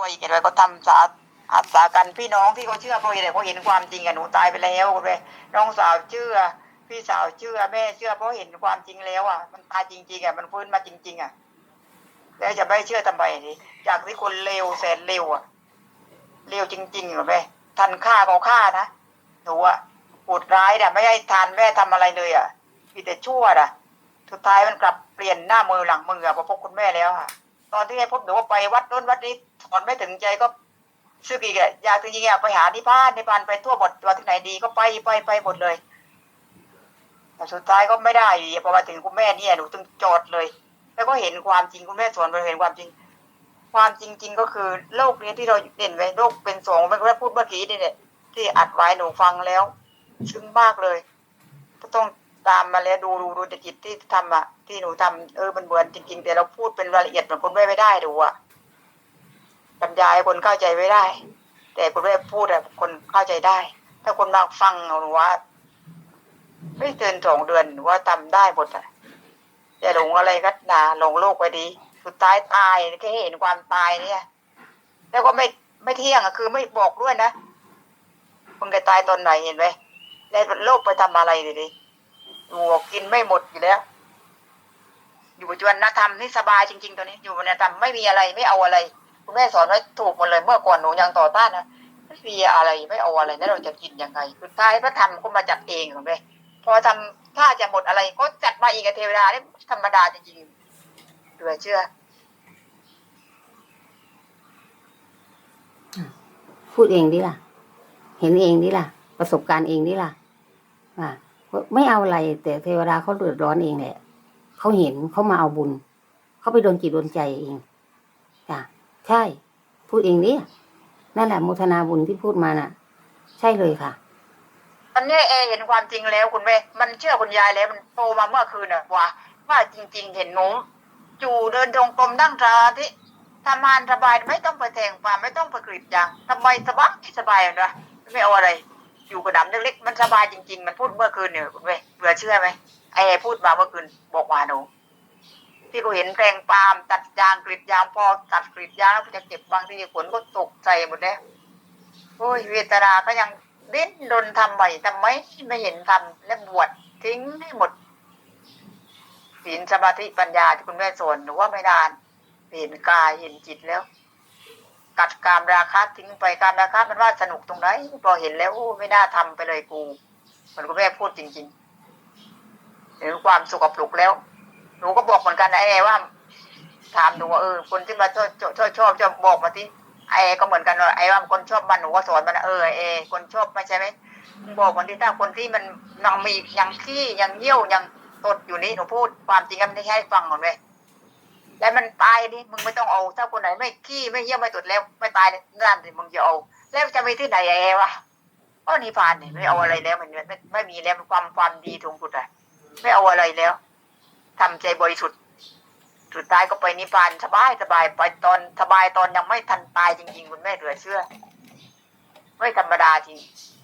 ตัวอีกอะไรก็ทำสาอาสากันพี่น้องที่เขาเชื่อเพราะอะไรเขาเห็นความจริงอะหนูตายไปแล้วคุณแม่น้องสาวเชื่อ พี่สาวเชื่อแม่เชื่อเพราะเห็นความจริงแล้วอะมันตายจริงๆอะมันฟื้นมาจริง ๆอะแล้วจะไม่เชื่อทำไมนี่จากที่คนเลวแสนเลวอะเลวจริงๆเหรอแม่ทันฆ่าเขาฆ่านะหนูอะปวดร้ายนะไม่ให้ทานแม่ทำอะไรเลยอะมีแต่ชั่วอะสุดท้ายมันกลับเปลี่ยนหน้ามือหลังมืออะพอพบคุณแม่แล้วอะ ตอนที่ให้พบหนูว่าไปวัดโน้นวัดนี้ถอนไม่ถึงใจก็ซึกอีกอะอยากจริงๆอยากไปหาที่บ้านที่บ้านไปทั่วหมดว่าที่ไหนดีก็ไปไปไปหมดเลยแต่สุดท้ายก็ไม่ได้พอมาถึงคุณแม่เนี่ยหนูต้องจอดเลย แล้วก็เห็นความจริงคุณแม่สอนไปเห็นความจริง ความจริง ๆ ก็คือโลกนี้ที่เราเด่นไว้โลกเป็นสองไม่ได้พูดเมื่อกี้นี่เนี่ยที่อัดไว้หนูฟังแล้ว ซึ้งมากเลยก็ต้อง ตามมาแล้วดูดูดูจิตที่ทำอะที่หนูทำเออมันเหมือนจริงๆแต่เราพูดเป็นรายละเอียดเหมือนคุณแม่ไม่ได้ดูอะบรรยายคนเข้าใจไม่ได้ แต่คุณแม่พูดอะคนเข้าใจได้ ถ้าคนมาฟังหนูว่าไม่เกินสองเดือนหนูว่าทำได้หมดอะอย่าหลงอะไรก็นาหลงโลกไปดี สุดท้ายตายแค่เห็นความตายเนี่ย แล้วก็ไม่ไม่เที่ยงอะคือไม่บอกด้วยนะมึงจะตายตอนไหนเห็นไหมแล้วโลกไปทำอะไรดิ หนูกินไม่หมดอยู่แล้ว อยู่ปัจจุบันธรรมนี่สบายจริง ๆตัวนี้ อยู่ปัจจุบันธรรมไม่มีอะไรไม่เอาอะไร คุณแม่สอนไว้ถูกหมดเลย เมื่อก่อนหนูยังต่อต้านนะไม่มีอะไรไม่เอาอะไรแล้วเราจะกินยังไงสุดท้ายพระธรรมก็มาจัดเองของแม่พอทำถ้าจะหมดอะไรก็จัดมาอีกกับเทวดานี่ธรรมดาจริงๆเหลือเชื่อ พูดเองดิล่ะ เห็นเองดิล่ะ ประสบการณ์เองดิล่ะอ่า ไม่เอาอะไร แต่เทวดาเขาเดือดร้อนเองแหละเขาเห็นเขามาเอาบุญเขาไปโดนจิตโดนใจเองจ้ะใช่ พูดเองดินั่นแหละโมทนาบุญที่พูดมาน่ะ ใช่เลยค่ะตอนนี้เอเห็นความจริงแล้วคุณแม่ มันเชื่อคุณยายแล้วมันโตมาเมื่อคืนน่ะว่าว่าจริง ๆ เห็นหนูอยู่เดินตรงกรมนั่งสมาธิทำงานสบายไม่ต้องไปแทงความไม่ต้องไปกรีดยางทำไมสบายสบายอะนะไม่เอาอะไร อยู่กระดำเล็กๆมันสบายจริง ๆ มันพูดเมื่อคืนเนี่ยคุณแม่เหลือเชื่อไหมไอ้พูดมาเมื่อคืนบอกว่าหนูที่กูเห็นแปลงปาล์มตัดยางกรีดยางพอตัดกรีดยางแล้วจะเก็บบางทีขนก็ตกใจหมดแล้วโอ้ยเวทนาก็ยังดิ้นรนทำใหม่ทำไมไม่เห็นทำและบวชทิ้งให้หมดศีลสมาธิปัญญาที่คุณแม่สอนหนูว่าไม่นานเห็นกายเห็นจิตแล้ว กัดกามราคะทิ้งไปกามราคะมันว่าสนุกตรงไหนพอเห็นแล้วโอ้ไม่น่าทำไปเลยกูมือนคุณแม่พูดจริงๆเห็นความสุขกับปลุกแล้วหนูก็บอกเหมือนกันนะไอ้ว่า ถามหนูว่าเออคนที่มาชอบชอบชอบชอบอกมาที่ไอ้ก็เหมือนกันว่าไอ้ว่าคนชอบมันหนูก็สอนมันนะเออเอคนชอบไม่ใช่ไหมบอกคนที่ถ้าคนที่มันยังมียังขี้ยังเยี่ยวยังตดอยู่นี่หนูพูดความจริงกันไม่ใช่ให้ฟังหมดเลย แล้วมันตายนี่มึงไม่ต้องเอาถ้าคนไหนไม่ขี้ไม่เยี่ยวไม่ตดแล้ว ไม่ตายเนี่ยนั่นสิมึงจะเอาแล้วจะมีที่ไหนไอ้วะก็นิพพานนี่ไม่เอาอะไรแล้วมันไม่ไม่มีแล้วความความดีทงสุดอะไม่เอาอะไรแล้วทำใจบริสุทธิ์สุดท้ายก็ไปนิพพานสบายสบายไปตอนสบายตอนยังไม่ทันตายจริงๆคุณแม่เหลือเชื่อ ไม่ธรรมดาจริง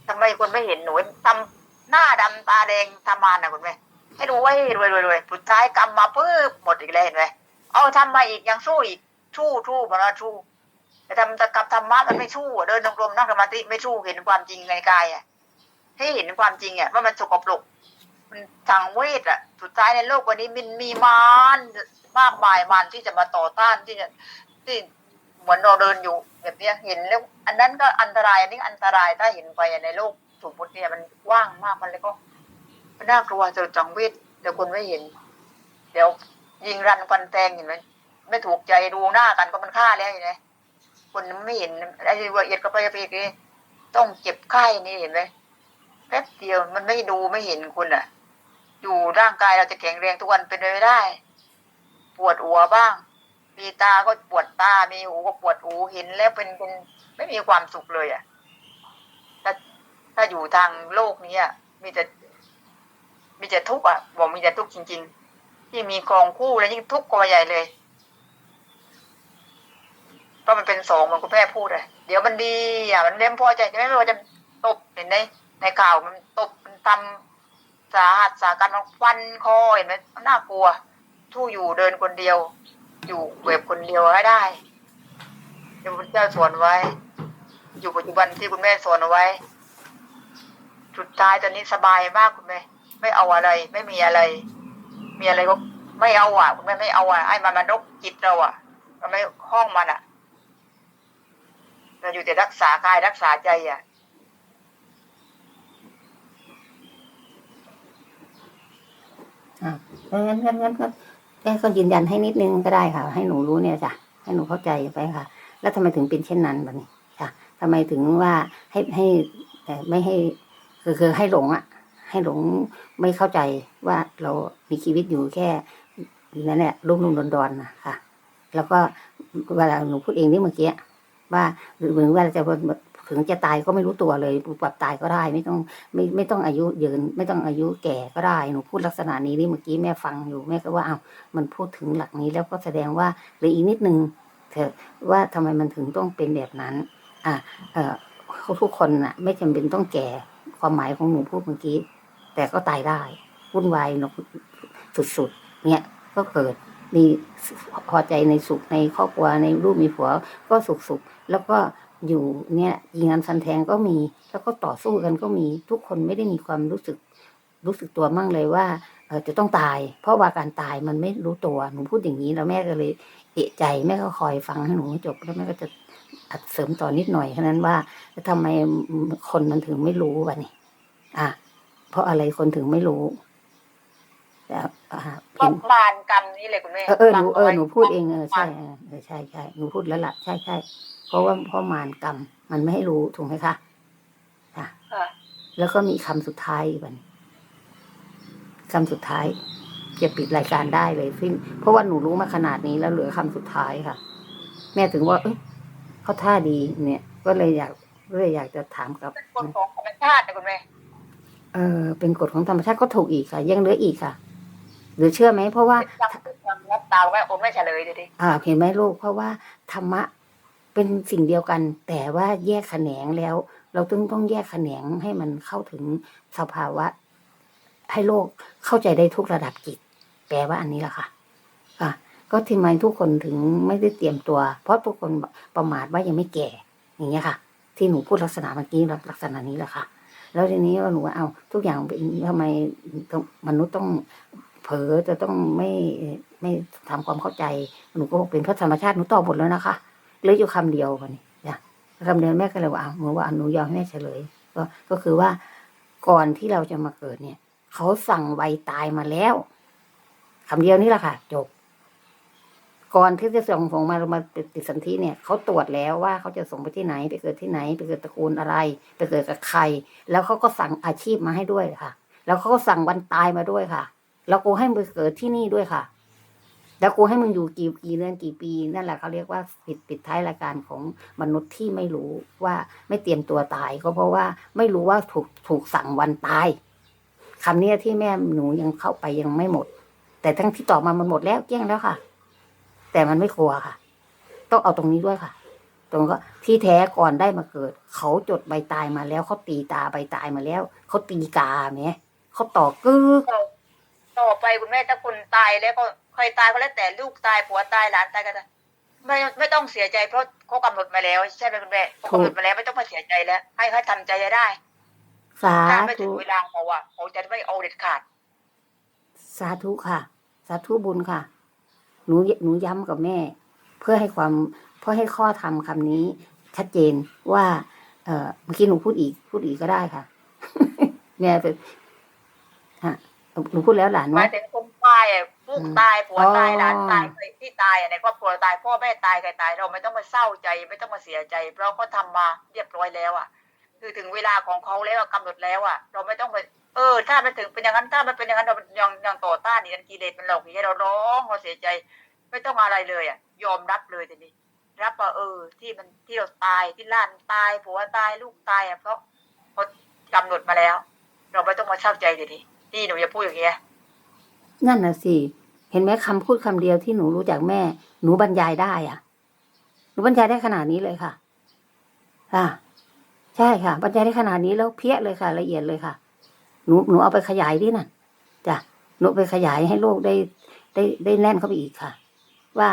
ทำไมคนไม่เห็นหนูทำหน้าดำตาแดงทำมานะคุณแม่ให้ดูไว้รวยรวยรวยสุดท้ายกรรมมาปุ๊บหมดอีกแล้วเห็นไหม เอาทำมาอีกยังสู้อีกสู้สู้มันว่าสู้แต่ทำแต่กับธรรมะมันไม่สู้เดินตรงๆนั่งสมาธิไม่สู้เห็นความจริงในกายอะให้เห็นความจริงอะว่ามันสกปรกมันทางเวทอะสุดท้ายในโลกวันนี้มันมีมารมากมายมารที่จะมาต่อต้านที่จะที่เหมือนเราเดินอยู่แบบเนี้ยเห็นแล้ว อันนั้นก็อันตรายอันนี้อันตรายถ้าเห็นไปในโลกสมมติเนี่ยมันกว้างมากมันเลยก็มันน่ากลัวจะจังเวทเดี๋ยวคนไม่เห็น เดี๋ยว ยิงรันควันแตงเห็นไหมไม่ถูกใจดูหน้ากันก็มันฆ่าแล้วเห็นไหมคนไม่เห็นไอ้ละเอียดก็ไปไปอีต้องเจ็บไข้นี่เห็นไหมแป๊บเดียวมันไม่ดูไม่เห็นคุณอะ อยู่ร่างกายเราจะแข็งแรงทุกวันเป็นไปไม่ได้ ปวดหัวบ้าง มีตาก็ปวดตา มีหูก็ปวดหูเห็นแล้วเป็นเป็นไม่มีความสุขเลยอะ ถ้าถ้าอยู่ทางโลกนี้อะมีแต่มีแต่ทุกข์อะบอกมีแต่ทุกข์จริง ๆ ที่มีครองคู่แล้วยิ่งทุกข์กว่าใหญ่เลยเพราะมันเป็นสองเหมันคุณแม่พูดเลยเดี๋ยวมันดีอะมันเล่มพอใจจะไม่ว่าจะตบเห็นในในข่าวมันตบมันทำสาหัสสาการมันฟันคอเห็นไหมมันน่ากลัวทู่อยู่เดินคนเดียว อยู่เวบคนเดียวให้ได้ที่พระพุทธเจ้าสอนไว้ อยู่ปัจจุบันที่คุณแม่สอนเอาไว้สุดท้ายตอนนี้สบายมากคุณแม่ไม่เอาอะไร ไม่มีอะไร มีอะไรก็ไม่เอาอะคุณแม่ไม่เอาอะไอ้มันมานกจิตเราอะมันไม่ห้องมันอะเราอยู่แต่รักษากายรักษาใจอะอ่างั้นงั้นงั้นก็แกก็ยืนยันให้นิดนึงก็ได้ค่ะ ให้หนูรู้เนี่ยจ้ะให้หนูเข้าใจไปค่ะ แล้วทำไมถึงเป็นเช่นนั้นแบบนี้ค่ะทำไมถึงว่าให้ให้เอ่ไม่ให้คือคือให้หลงอะ ให้หลงไม่เข้าใจว่าเรามีชีวิตอยู่แค่นั่นแหละรุ่มรุ่มดอนดอนๆนะค่ะ แล้วก็เวลาหนูพูดเองนี่เมื่อกี้ว่าหรือเหมือนว่าจะถึงจะตายก็ไม่รู้ตัวเลยปรับตายก็ได้ ไม่ต้องไม่ไม่ต้องอายุยืนไม่ต้องอายุแก่ก็ได้หนูพูดลักษณะนี้นี่เมื่อกี้แม่ฟังอยู่แม่ก็ว่าอ้าวมันพูดถึงหลักนี้แล้วก็แสดงว่าหรืออีกนิดนึงเถอะว่าทำไมมันถึงต้องเป็นแบบนั้น อะเออทุกคนน่ะ ไม่จำเป็นต้องแก่ความหมายของหนูพูดเมื่อกี้ แต่ก็ตายได้วุ่นวายหนกสุดๆ เนี่ยก็เกิดมีพอใจในสุขในครอบครัวในรูปมีผัวก็สุขสุขๆแล้วก็อยู่เนี่ยยิงกันฟันแทงก็มี แล้วก็ต่อสู้กันก็มีทุกคนไม่ได้มีความรู้สึก รู้สึกตัวมั่งเลยว่าเออจะต้องตาย เพราะว่าการตายมันไม่รู้ตัวหนูพูดอย่างนี้แล้วแม่ก็เลยเอะใจแม่ก็คอยฟังให้หนูจบแล้วแม่ก็จะอัดเสริมต่อนิดหน่อยแค่นั้นว่าทำไมคนมันถึงไม่รู้วะนี่อะ เพราะอะไรคนถึงไม่รู้แล้วอ่าก็เห็นมารกรรมนี่เลยคุณแม่เออเออหนูเออฟังไว้หนูพูดเองเออใช่เออเออใช่ใช่หนูพูดแล้วล่ะใช่ใช่เพราะว่าเพราะมารกรรม มันไม่ให้รู้ถูกไหมคะอะค่ะแล้วก็มีคำสุดท้ายอีกวันคำสุดท้ายจะปิดรายการได้เลยซึ่งเพราะว่าหนูรู้มาขนาดนี้แล้วเหลือคำสุดท้ายค่ะ แม่ถึงว่า เอ้ยเขาท่าดีเนี่ย ก็เลยอยากก็เลยอยากจะถามกับเป็นคนของธรรมชาตินะคุณแม่ เออเป็นกฎของธรรมชาติก็ถูกอีกค่ะ ยังเหลืออีกค่ะ หรือเชื่อไหมเพราะว่าฟังฟังรับตาแม่ผมไม่เฉลยเลยดิอ่าเห็นไหมลูกเพราะว่าธรรมะเป็นสิ่งเดียวกัน แต่ว่าแยกแขนงแล้ว เราต้องต้องแยกแขนงให้มันเข้าถึงสภาวะ ให้โลกเข้าใจได้ทุกระดับจิต แปลว่าอันนี้แหละค่ะอะ ก็ทำไมทุกคนถึงไม่ได้เตรียมตัว เพราะทุกคนประมาทว่ายังไม่แก่ อย่างเงี้ยค่ะ ที่หนูพูดลักษณะเมื่อกี้ลักษณะนี้แหละค่ะ แล้วทีนี้ก็หนูว่าเอาทุกอย่างเป็นทำไมต้องมนุษย์ต้องเผลอจะต้องไม่ไม่ทำความเข้าใจ หนูก็บอกเป็นเพราะธรรมชาติหนูตอบหมดแล้วนะคะเหลืออยู่คำเดียววันนี้จ้ะคำเดียวแม่ก็เลยว่าอ้าหนูว่าหนูยอมให้แม่เฉลย ก็ก็คือว่าก่อนที่เราจะมาเกิดเนี่ย เขาสั่งไวตายมาแล้วคำเดียวนี่แหละค่ะ จบ ก่อนที่จะส่งส่งมามาติดสันทีเนี่ยเขาตรวจแล้วว่าเขาจะส่งไปที่ไหน ไปเกิดที่ไหน ไปเกิดตระกูลอะไร ไปเกิดกับใคร แล้วเขาก็สั่งอาชีพมาให้ด้วยค่ะ แล้วเขาก็สั่งวันตายมาด้วยค่ะ แล้วกูให้มึงเกิดที่นี่ด้วยค่ะ แล้วกูให้มึงอยู่กี่กี่เดือนกี่ปี นั่นแหละเขาเรียกว่าปิดปิดท้ายรายการของมนุษย์ที่ไม่รู้ว่าไม่เตรียมตัวตายก็เพราะว่าไม่รู้ว่าถูกถูกสั่งวันตายคำนี้ที่แม่หนูยังเข้าไปยังไม่หมด แต่ทั้งที่ต่อมามันหมดแล้วเกลี้ยงแล้วค่ะ แต่มันไม่กลัวค่ะ ต้องเอาตรงนี้ด้วยค่ะ ตรงก็ที่แท้ก่อนได้มาเกิด เขาจดใบตายมาแล้วเขาตีตาใบตายมาแล้วเขาตีกาไหมเขาต่อกึกต่อไปคุณแม่ถ้าคุณตายแล้วก็ใครตายก็แล้วแต่ลูกตายผัวตายหลานตายก็ได้ไม่ไม่ต้องเสียใจเพราะเขากำหนดมาแล้วใช่ไหมคุณแม่เขากำหนดมาแล้วไม่ต้องมาเสียใจแล้ว ให้เขาทำใจได้สาถ้าไม่ถึธุงเวลาเขาอะเขาจะไม่เอาเด็ดขาด สาธุค่ะ สาธุบุญค่ะ หนูหนูย้ำกับแม่ เพื่อให้ความเพื่อให้ข้อธรรมคำนี้ ชัดเจนว่าเออเมื่อกี้หนูพูดอีก พูดอีกก็ได้ค่ะแม่เป็นฮะหนูพูดแล้วหลานหมาว่ายถึงคนตายอะลูกตายผัวตายหลานตายใครที่ตายอะในครอบครัวตายพ่อแม่ตายใครตาย เราไม่ต้องมาเศร้าใจ ไม่ต้องมาเสียใจ เพราะเขาทำมาเรียบร้อยแล้วอะ คือถึงเวลาของเขาแล้วอะกำหนดแล้วอะ เราไม่ต้องไป เออ ถ้ามันถึงเป็นอย่างนั้นถ้ามันเป็นอย่างนั้นเรายังยังต่อต้านนี่กันกิเลสมันหลอกอย่างนี้เราร้องเราเสียใจ ไม่ต้องอะไรเลยอะ ยอมรับเลยทีนี้รับว่าเออ ที่มันที่เราตายที่ล้านตายผัวตายลูกตายอะเพราะเขากำหนดมาแล้ว เราไม่ต้องมาเศร้าใจทีนี้ที่หนูจะพูดอย่างเงี้ยนั่นน่ะสิเห็นไหมคำพูดคำเดียวที่หนูรู้จากแม่ หนูบรรยายได้อะ หนูบรรยายได้ขนาดนี้เลยค่ะ อ่าใช่ค่ะ บรรยายได้ขนาดนี้แล้วเพี้ยเลยค่ะ ละเอียดเลยค่ะ หนูหนูเอาไปขยายดิน่ะจ้ะหนูไปขยายให้โลกได้ได้ได้แน่นเข้าไปอีกค่ะ ว่า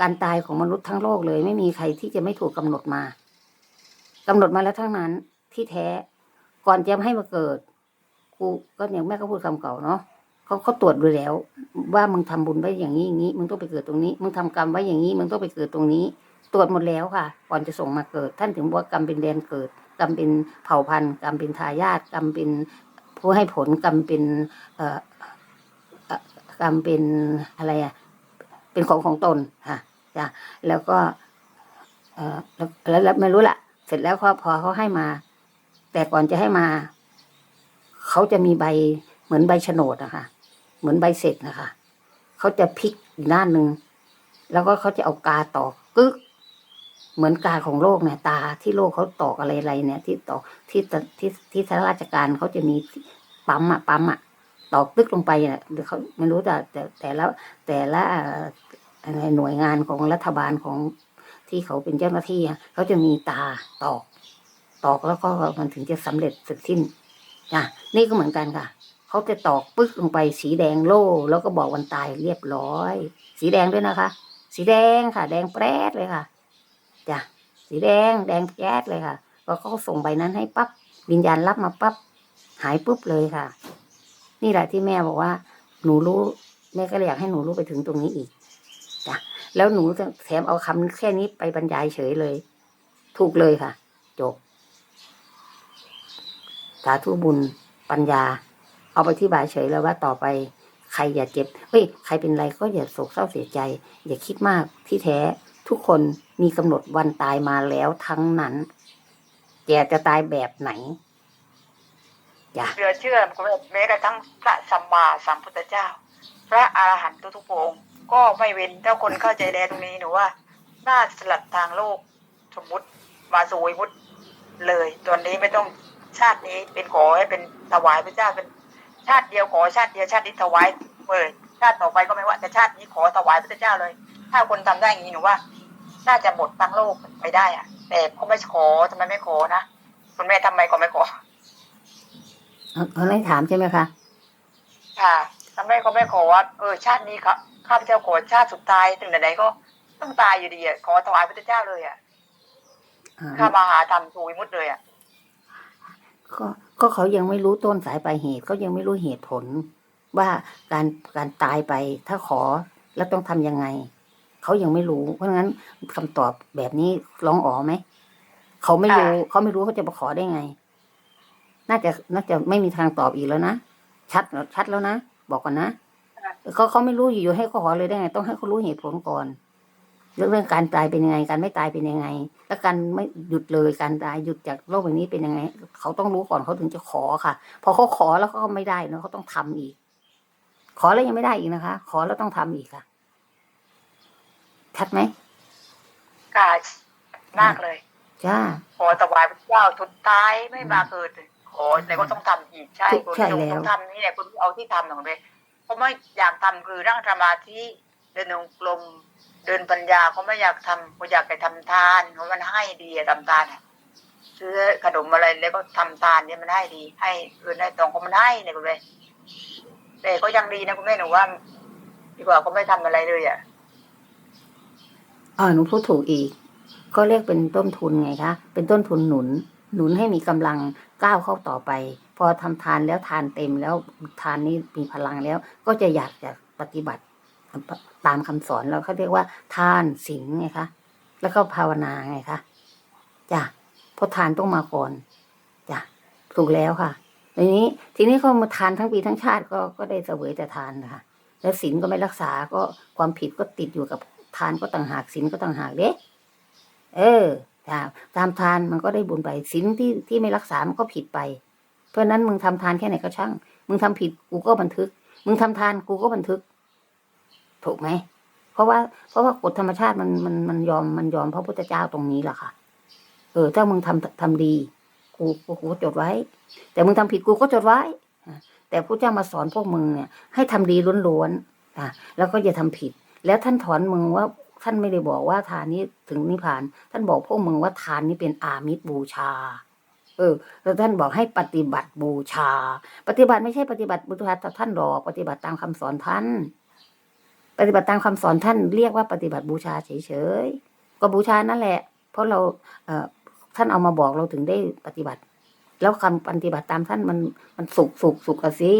การตายของมนุษย์ทั้งโลกเลย ไม่มีใครที่จะไม่ถูกกำหนดมากำหนดมาแล้วทั้งนั้นที่แท้ ก่อนจะให้มาเกิดกูก็อย่างแม่ก็พูดคำเก่าเนาะเขาเขาตรวจดูแล้ว ว่ามึงทำบุญไว้อย่างนี้อย่างนี้มึงต้องไปเกิดตรงนี้มึงทำกรรมไว้อย่างนี้มึงต้องไปเกิดตรงนี้ ตรวจหมดแล้วค่ะ ก่อนจะส่งมาเกิด ท่านถึงบอกว่ากรรมเป็นแดนเกิดกรรมเป็นเผ่าพันธุ์กรรมเป็นทายาทกรรมเป็น ผู้ให้ผลกรรมเป็นเอ่อกรรมเป็นอะไรอะเป็นของของตนค่ะจ้ะแล้วก็เอ่อแล้วแล้วไม่รู้ละเสร็จแล้วพอพอเขาให้มา แต่ก่อนจะให้มา เขาจะมีใบเหมือนใบโฉนดอะคะเหมือนใบเสร็จนะคะเขาจะพลิกอีกด้านหนึ่งแล้วก็เขาจะเอากาตอกกึก เหมือนกาของโลกเนี่ยตาที่โลกเขาตอกอะไรอะไรเนี่ยที่ตอกที่ที่ที่ทางราชการเขาจะมีปั๊มอะปั๊มอะตอกตึกลงไปเนี่ยเดี๋ยวเขาไม่รู้แต่แต่แต่ละแต่ละหน่วยงานของรัฐบาลของที่เขาเป็นเจ้าหน้าที่เขาจะมีตาตอก ตอกแล้วก็มันถึงจะสำเร็จเสร็จสิ้นนะนี่ก็เหมือนกันค่ะเขาจะตอกปึ๊กลงไปสีแดงโล่ แล้วก็บอกวันตายเรียบร้อย สีแดงด้วยนะคะ สีแดงค่ะ แดงแปรดเลยค่ะ จ้ะสีแดงแดงแก๊ดเลยค่ะพอเขาส่งใบนั้นให้ปั๊บวิญญาณรับมาปั๊บหายปุ๊บเลยค่ะ นี่แหละที่แม่บอกว่า หนูรู้แม่ก็เลยอยากให้หนูรู้ไปถึงตรงนี้อีกจ้ะแล้วหนูแถมเอาคำแค่นี้ไปบรรยายเฉยเลย ถูกเลยค่ะจบสาธุบุญปัญญา เอาไปที่บายเฉยแล้วว่าต่อไป ใครอย่าเจ็บเฮ้ยใครเป็นไรก็อย่าโศกเศร้าเสียใจ อย่าคิดมากที่แท้ ทุกคนมีกำหนดวันตายมาแล้วทั้งนั้น แกจะตายแบบไหนจ้ะเหลือเชื่อแม้กระทั่งพระสัมมาสัมพุทธเจ้า พระอรหันตุทุกองค์ก็ไม่เว้นถ้าคนเข้าใจแดตรงนี้หนูว่า น่าสลัดทางโลก สมมติมาสู่วิมุตเลย ตอนนี้ไม่ต้องชาตินี้เป็นขอให้เป็นถวายพระเจ้าเป็นชาติเดียวขอชาติเดียวชาตินี้ถวายเลยชาติต่อไปก็ไม่ว่าแต่ชาตินี้ขอถวายพระเจ้าเลย ถ้าคนทำได้อย่างนี้หนูว่า น่าจะหมดทั้งโลกไปได้อะแต่เขาไม่ขอทำไมไม่ขอนะคุณแม่ทำไมก็ไม่ขอเอาเอาไม่ถามใช่ไหมคะค่ะทำไมเขาไม่ขอว่าเออชาตินี้ครับข้าพเจ้าขอชาติสุดท้ายถึงไหนๆก็ต้องตายอยู่ดีอะขอถวายพระเจ้าเลยอะอ่าข้ามาหาธรรมทูวิมุตติเลยอะก็ก็เขายังไม่รู้ต้นสายปลายเหตุเขายังไม่รู้เหตุผล ว่าการการตายไปถ้าขอแล้วต้องทำยังไง เขายังไม่รู้ เพราะงั้นคำตอบแบบนี้ร้องอ๋อไหมเขาไม่รู้เขาไม่รู้เขาจะมาขอได้ไง น่าจะน่าจะไม่มีทางตอบอีกแล้วนะชัดชัดแล้วนะบอกก่อนนะเขาเขาไม่รู้อยู่ๆให้เขาขอเลยได้ไง ต้องให้เขารู้เหตุผลก่อนเรื่องเรื่องการตายเป็นยังไง การไม่ตายเป็นยังไง แล้วการไม่หยุดเลยการตายหยุดจากโลกใบนี้เป็นยังไง เขาต้องรู้ก่อนเขาถึงจะขอค่ะ พอเขาขอแล้วเขาก็ไม่ได้เนอะเขาต้องทำอีก ขอแล้วยังไม่ได้อีกนะคะ ขอแล้วต้องทำอีกค่ะ ชัดไหมกายมากเลยจ้าขอถวายพระเจ้าสุดท้ายไม่มาเกิดขอแต่ก็ต้องทำอีกใช่ถูกคุณใช่ต้องแล้วต้องทำนี่แหละคุณเอาที่ทำของเลยเพราะไม่อยากทำคือร่างสมาธิเดินองกลมเดินปัญญาเขาไม่อยากทำเขาอยากไปทำทานเพราะมันให้ดีอะทำทานอะซื้อขนมอะไรแล้วก็ทำทานเนี่ยมันให้ดี ให้เอื่นให้ตรงเขามันให้เนี่ยคุณแม่แต่ก็ยังดีนะคุณแม่หนูว่า ดีกว่าเขาไม่ทำอะไรเลยอะ อ๋อหนูพูดถูกอีก ก็เรียกเป็นต้นทุนไงคะ เป็นต้นทุนหนุน หนุนให้มีกำลังก้าวเข้าต่อไป พอทำทานแล้วทานเต็มแล้วทานนี้มีพลังแล้ว ก็จะอยากจะปฏิบัติตามคำสอนแล้วเขาเรียกว่า ทานศีลไงคะ แล้วก็ภาวนาไงคะจ้ะเพราะทานต้องมาก่อนจ้ะถูกแล้วค่ะทีนี้ทีนี้เขามาทานทั้งปีทั้งชาติก็ก็ได้เสวยแต่ทานนะคะแล้วศีลก็ไม่รักษาก็ความผิดก็ติดอยู่กับ ทานก็ต่างหากศีลก็ต่างหากเด้เออตามตามทานมันก็ได้บุญไปศีลที่ที่ไม่รักษา มันก็ผิดไป เพราะนั้นมึงทำทานแค่ไหนก็ช่าง มึงทำผิดกูก็บันทึก มึงทำทานกูก็บันทึก ถูกไหม เพราะว่า เพราะว่ากฎธรรมชาติมันมันมันยอมมันยอมพระพุทธเจ้าตรงนี้แหละค่ะ เออ ถ้ามึงทำทำดี กูกูกูจดไว้ แต่มึงทำผิดกูก็จดไว้ แต่พระเจ้ามาสอนพวกมึงเนี่ย ให้ทำดีล้วนๆอะแล้วก็อย่าทำผิด แล้วท่านถอนมึงว่าท่านไม่ได้บอกว่าทานนี้ถึงนิพพาน ท่านบอกพวกมึงว่าทานนี้เป็นอามิตรบูชา เออแล้วท่านบอกให้ปฏิบัติบูชา ปฏิบัติไม่ใช่ปฏิบัติบูชาแต่ท่านหรอกปฏิบัติตามคำสอนท่าน ปฏิบัติตามคำสอนท่านเรียกว่าปฏิบัติบูชาเฉยๆก็บูชานั่นแหละ เพราะเราเอ่อท่านเอามาบอกเราถึงได้ปฏิบัติ แล้วคำปฏิบัติตามท่านมันมันสุกสุกสุกอะสิ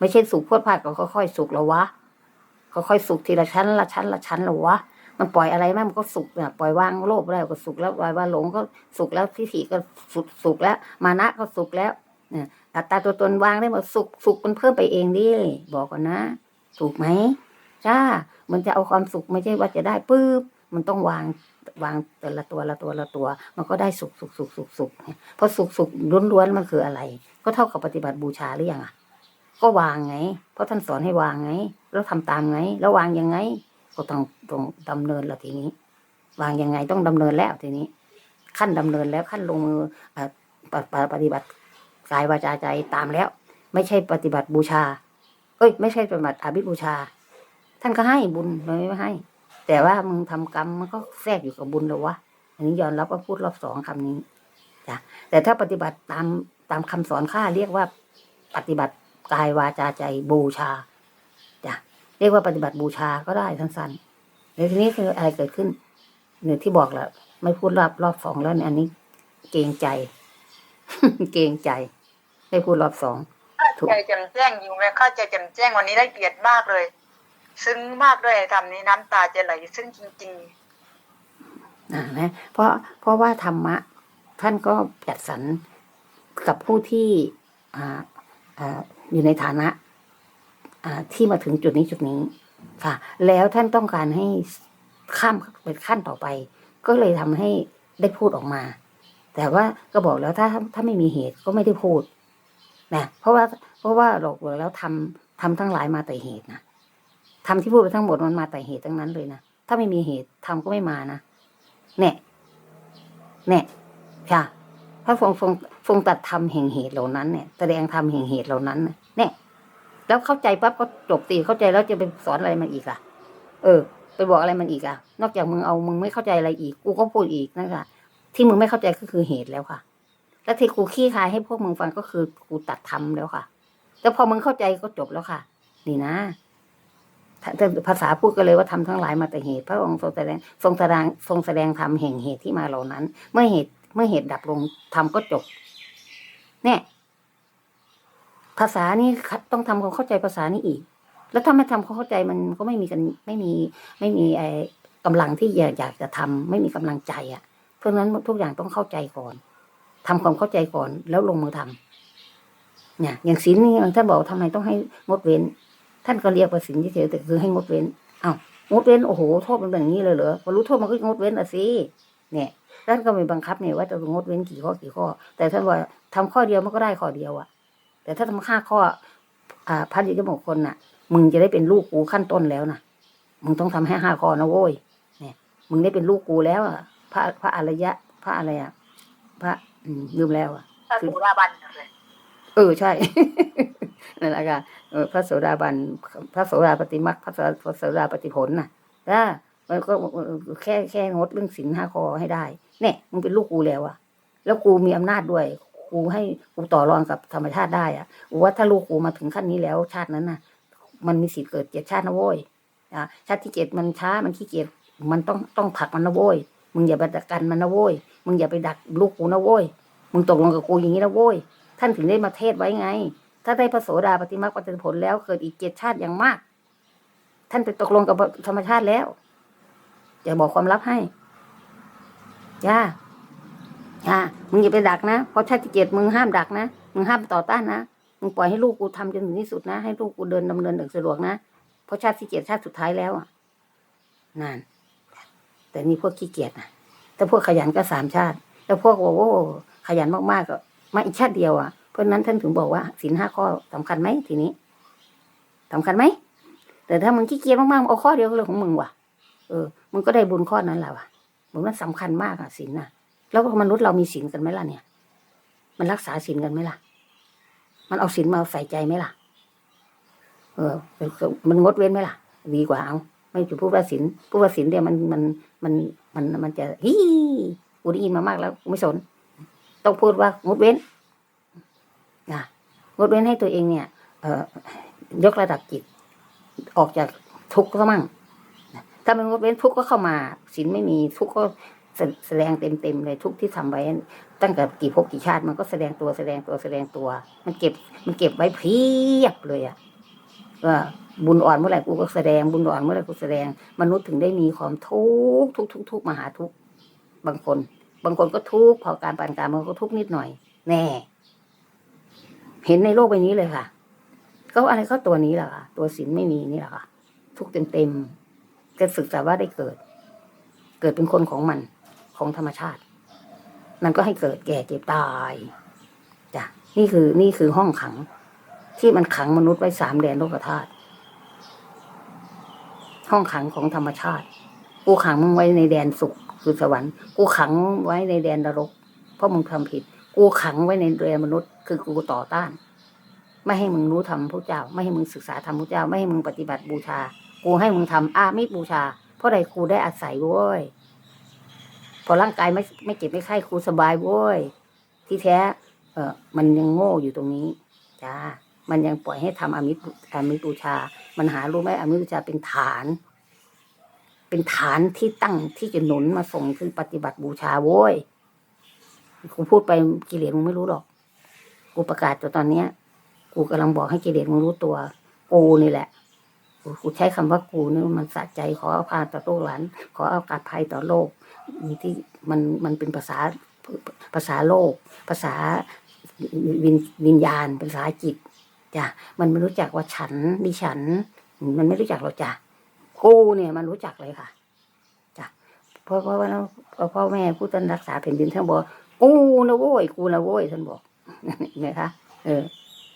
ไม่ใช่สุกพวดพลาดก็ค่อยๆสุกแล้ววะ็ค่อยสุกทีละชั้นละชั้นละชั้นแล้ววะมันปล่อยอะไรไม่มันก็สุกเนี่ยปล่อยวางโลภได้ก็สุกแล้วปล่อยวาหลงก็สุกแล้วทิฏฐิก็สุกสุกแล้ว มานะก็สุกแล้วเนี่ยอัตตาตัวตนวางได้หมดสุกสุกมันเพิ่มไปเองดิบอกก่อนนะ ถูกไหมจ้ามันจะเอาความสุขไม่ใช่ว่าจะได้ปุ๊บมันต้องวางวางแต่ละตัวละตัวละตัว มันก็ได้สุขสุขสุขสุขสุขเพราะสุขสุขล้วนๆมันคืออะไร ก็เท่ากับปฏิบัติบูชาหรือยังอะ ก็วางไง เพราะท่านสอนให้วางไง แล้วทำตามไงแล้วางยังไง ก็ต้องต้องดำเนินละทีนี้ วางยังไงต้องดำเนินแล้วทีนี้ ขั้นดำเนินแล้วขั้นลงมือปฏิบัติกายวาจาใจตามแล้ว ไม่ใช่ปฏิบัติบูชา เอ้ย ไม่ใช่ปฏิบัติอาบิบูชา ท่านก็ให้บุญไมันไม่ให้ แต่ว่ามึงทำกรรมมันก็แทรกอยู่กับบุญแล้ววะอันนี้ยอมรับว่าพูดรอบสองคำนี้จ้ะแต่ถ้าปฏิบัติตามตามคำสอนข้าเรียกว่า ปฏิบัติกายวาจาใจบูชา เรียกว่าปฏิบัติบูชาก็ได้สั้นๆในทีนี้คืออะไรเกิดขึ้นเนี่ยที่บอกแหละไม่พูดรอบรอบสองแล้วเนี่ยอันนี้ เกรงใจ เกรงใจ ไม่พูดรอบสองถูกใจแจำแจ้งอยู่ไหมเข้าใจแจำแจ้งวันนี้ได้เกียรติมากเลย ซึ้งมากด้วยทำนี้น้ำตาจะไหลซึ้งจริงอ่านะเพราะเพราะว่าธรรมะ ท่านก็จัดสรรกับผู้ที่อ่าอ่าอยู่ในฐานะอ่า ที่มาถึงจุดนี้จุดนี้ค่ะ แล้วท่านต้องการให้ข้ามเป็นขั้นต่อไป ก็เลยทำให้ได้พูดออกมา แต่ว่าก็บอกแล้วถ้าถ้าไม่มีเหตุก็ไม่ได้พูดนะเพราะว่าเพราะว่าหลอกบอกแล้วทำทำทั้งหลายมาแต่เหตุนะทำที่พูดไปทั้งหมดมันมาแต่เหตุทั้งนั้นเลยนะถ้าไม่มีเหตุทำก็ไม่มานะเนี่ยเนี่ยค่ะพระทรงทรงทรงตัดธรรมแห่งเหตุเหล่านั้นเนี่ย แสดงธรรมแห่งเหตุเหล่านั้นเนี่ย แล้วเข้าใจปั๊บก็จบตีเข้าใจแล้วจะไปสอนอะไรมันอีกอะ เออ ไปบอกอะไรมันอีกอะ นอกจากมึงเอามึงไม่เข้าใจอะไรอีก กูก็พูดอีกนะคะที่มึงไม่เข้าใจก็คือเหตุแล้วค่ะ แล้วที่กูขี้คายให้พวกมึงฟังก็คือกูตัดธรรมแล้วค่ะแล้วพอมึงเข้าใจก็จบแล้วค่ะ นี่นะภาษาพูดก็เลยว่าทำทั้งหลายมาแต่เหตุ พระองค์ทรงแสดงทรงแสดงทรงแสดงธรรมแห่งเหตุที่มาเหล่านั้น เมื่อเหตุเมื่อเหตุดับลงธรรมก็จบ เนี่ย ภาษานี่ต้องทำความเข้าใจภาษานี้อีก แล้วถ้าไม่ทำความเข้าใจมันก็ไม่มีกันไม่มีไม่มีไอ้กำลังที่อยากอยากจะทำไม่มีกำลังใจอะ เพราะฉะนั้นทุกอย่างต้องเข้าใจก่อนทำความเข้าใจก่อนแล้วลงมือทำเนี่ย อย่างศีลนี่ท่านบอกทำไมต้องให้งดเว้น ท่านก็เรียกว่าศีลเฉยๆแต่คือให้งดเว้นอ้าวงดเว้นโอ้โหโทษมันแบบนี้เลยเหรอพอรู้โทษมันก็งดเว้นอะสิเนี่ยท่านก็ไม่บังคับเนี่ยว่าจะงดเว้นกี่ข้อกี่ข้อ แต่ท่านว่าทำข้อเดียวมันก็ได้ข้อเดียวอะ แต่ถ้าทำห้าข้ออ่าพันธิกมงคลน่ะ มึงจะได้เป็นลูกกูขั้นต้นแล้วนะมึงต้องทำให้ห้าข้อนะโว้ยเนี่ย มึงได้เป็นลูกกูแล้วอะพระพระอริยะ พระอะไรอะ พระอืมลืมแล้วอะๆพระสุราบันเลยเออใช่นั่นแหละค่ะเออพระโสดาบันพระโสดาปฏิมักพระโสพระโสดาปฏิผลน่ะนะมันก็แค่แค่งดเรื่องศีลห้าข้อให้ได้ เนี่ยมึงเป็นลูกกูแล้วอะแล้วกูมีอำนาจด้วย กูให้กูต่อรองกับธรรมชาติได้อะกูว่าถ้าลูกกูมาถึงขั้นนี้แล้วชาตินั้นน่ะ มันมีสิทธิ์เกิดเจ็ดชาตินะโว้ยอะชาติที่เจ็ดมันช้ามันขี้เกียจมันต้องต้องผลักมันนะโว้ยมึงอย่าไปดักกันมันนะโว้ยมึงอย่าไปดักลูกกูนะโว้ยมึงตกลงกับกูอย่างนี้นะโว้ยท่านถึงได้มาเทศไว้ไง ถ้าได้พระโสดาปฏิมาปฏิผลแล้วเกิดอีกเจ็ดชาติอย่างมาก ท่านไปตกลงกับธรรมชาติแล้วจะบอกความลับให้ย่า ย่ามึงอย่าไปดักนะเพราะชาติที่เจ็ดมึงห้ามดักนะมึงห้ามต่อต้านนะมึงปล่อยให้ลูกกูทำจนถึงที่สุดนะ ให้ลูกกูเดินดำเนินอย่างสะดวกนะเพราะชาติที่เจ็ดชาติสุดท้ายแล้วอะนั่นแต่นี่พวกขี้เกียจนะแต่พวกขยันก็สามชาติ แล้วพวกโอ้โหขยันมากๆก็มาอีกชาติเดียวอะเพราะนั้นท่านถึงบอกว่าศีลห้าข้อสำคัญไหมทีนี้สำคัญไหมแต่ถ้ามึงขี้เกียจมากๆมึงเอาข้อเดียวก็เรื่องของมึงว่ะเออมึงก็ได้บุญข้อนั้นแหละว่ะบุญนั้นสำคัญมากอะศีลน่ะ แล้วมนุษย์เรามีศีลกันไหมล่ะเนี่ย มันรักษาศีลกันไหมล่ะ มันเอาศีลมาใส่ใจไหมล่ะ เออ มันงดเว้นไหมล่ะ ดีกว่าเอา ไม่จะพูดว่าศีลพูดว่าศีลเดียมันมันมันมันมันจะฮีกูได้ยินมามากแล้วไม่สน ต้องพูดว่างดเว้นนะงดเว้นให้ตัวเองเนี่ย เอ่อยกระดับจิต ออกจากทุกข์ซะมั่งถ้ามันงดเว้นทุกข์ก็เข้ามาศีลไม่มีทุกข์ก็ แสแสดงเต็มเต็มๆเลยทุกที่ทำไว้ตั้งแต่กี่ภพกี่ชาติมันก็แสดงตัวแสดงตัวแสดงตัว มันเก็บ มันเก็บไว้เพียบเลยอะว่าบุญอ่อนเมื่อไหร่กูก็แสดงบุญอ่อนเมื่อไหร่กูแสดง มนุษย์ถึงได้มีความทุกทุกทุกทุกมหาทุกบางคน บางคนก็ทุกพอการปานกลารมันก็ทุกนิดหน่อย แน่ เห็นในโลกใบนี้เลยค่ะ ก็อะไรก็ตัวนี้แหละค่ะ ตัวศีลไม่มีนี่แหละค่ะ ทุกเต็มเต็มๆจะศึกษาว่าได้เกิด เกิดเป็นคนของมัน ของธรรมชาติ มันก็ให้เกิดแก่เจ็บตายจ้ะนี่คือนี่คือห้องขัง ที่มันขังมนุษย์ไว้สามแดนโลกธาตุห้องขังของธรรมชาติ กูขังมึงไว้ในแดนสุขคือสวรรค์ กูขังไว้ในแดนนรก เพราะมึงทำผิด กูขังไว้ในแดนมนุษย์ คือกูต่อต้าน ไม่ให้มึงรู้ธรรมพระเจ้า ไม่ให้มึงศึกษาธรรมพระเจ้า ไม่ให้มึงปฏิบัติบูชา กูให้มึงทำอามิบูชา เพราะใดกูได้อาศัยเว้ย พอร่างกายไม่ไม่เจ็บไม่ไข้ครูสบายเว้ยที่แท้ เออมันยังโง่อยู่ตรงนี้จ้ามันยังปล่อยให้ทำอมิตอมิตบูชา มันหารู้ไหมอมิตบูชาเป็นฐาน เป็นฐานที่ตั้งที่จะหนุนมาส่งคือปฏิบัติบูชาโว้ยกูพูดไปกิเลสมึงไม่รู้หรอก กูประกาศตัวตอนเนี้ย กูกำลังบอกให้กิเลสมึงรู้ตัว กูนี่แหละ กูใช้คำว่ากูนี่มันสะใจขออภัยต่อโลกหลานขออภัยต่อโลกมีที่มันมันเป็นภาษาภาษาโลก ภาษาวิญวิญญาณภาษาจิตจ้ะมันไม่รู้จักว่าฉันดิฉัน มันไม่รู้จักหรอกจ้ะกูเนี่ยมันรู้จักเลยค่ะจ้ะเพราะเพราะว่าพ่อแม่ผู้ท่านรักษาแผ่นดินท่านบอกกูนะโว้ยกูนะโว้ยท่านบอกเนไหมคะเออ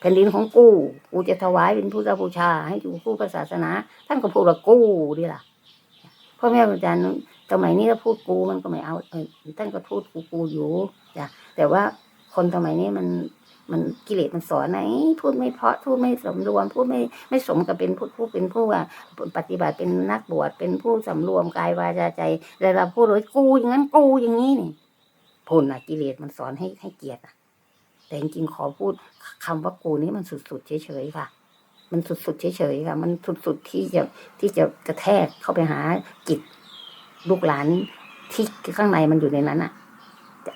แผ่นดินของกูกูจะถวายเป็นพุทธบูชา ให้อยู่คู่ศาสนา ท่านก็พูดว่ากูดีล่ะพ่อแม่อาจารย์สมัยนี้ถ้าพูดกูมันก็ไม่เอาเออท่านก็พูดกูกูอยู่จ้ะแต่ว่าคนสมัยนี้มันมันกิเลสมันสอนไหนพูดไม่เพาะพูดไม่สมรวม พูดไม่ไม่สมกับเป็นผู้ผู้เป็นผู้ว่าปฏิบัติเป็นนักบวชเป็นผู้สำรวมกายวาจาใจแล้วเราพูดเลยกูอย่างนั้นกูอย่างนี้นี่พูดนะกิเลสมันสอนให้ให้เกียรติอะ แต่จริงๆขอพูดคำว่ากูนี่มันสุดๆเฉยๆค่ะ มันสุดๆเฉยๆค่ะ มันสุดๆที่จะที่จะกระแทกเข้าไปหาจิตลูกหลานที่ข้างในมันอยู่ในนั้นอะ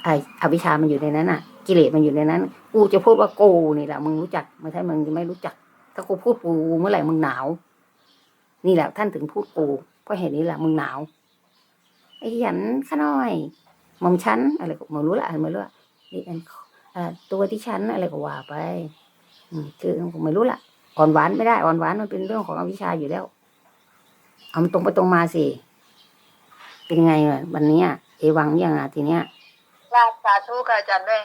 ไออวิชามันอยู่ในนั้นอะกิเลสมันอยู่ในนั้น กูจะพูดว่ากูนี่แหละมึงรู้จักไม่ใช่มึงไม่รู้จัก ถ้ากูพูดกูเมื่อไหร่มึงหนาว นี่แหละท่านถึงพูดกูเพราะเหตุนี้แหละมึงหนาวไอ้หยันข้าน้อยหม่อมชั้นอะไรก็ไม่รู้ละไม่รู้ละนี่อันอ่า ตัวที่ฉันอะไรก็ว่าไปอืคือผมไม่รู้ละอ่อนหวานไม่ได้อ่อนหวานมันเป็นเรื่องของอวิชชาอยู่แล้ว เอาตรงไปตรงมาสิ เป็นไงวันนี้เอวังยังอะทีเนี้ยลาสาธุค่ะอาจารย์ด้วย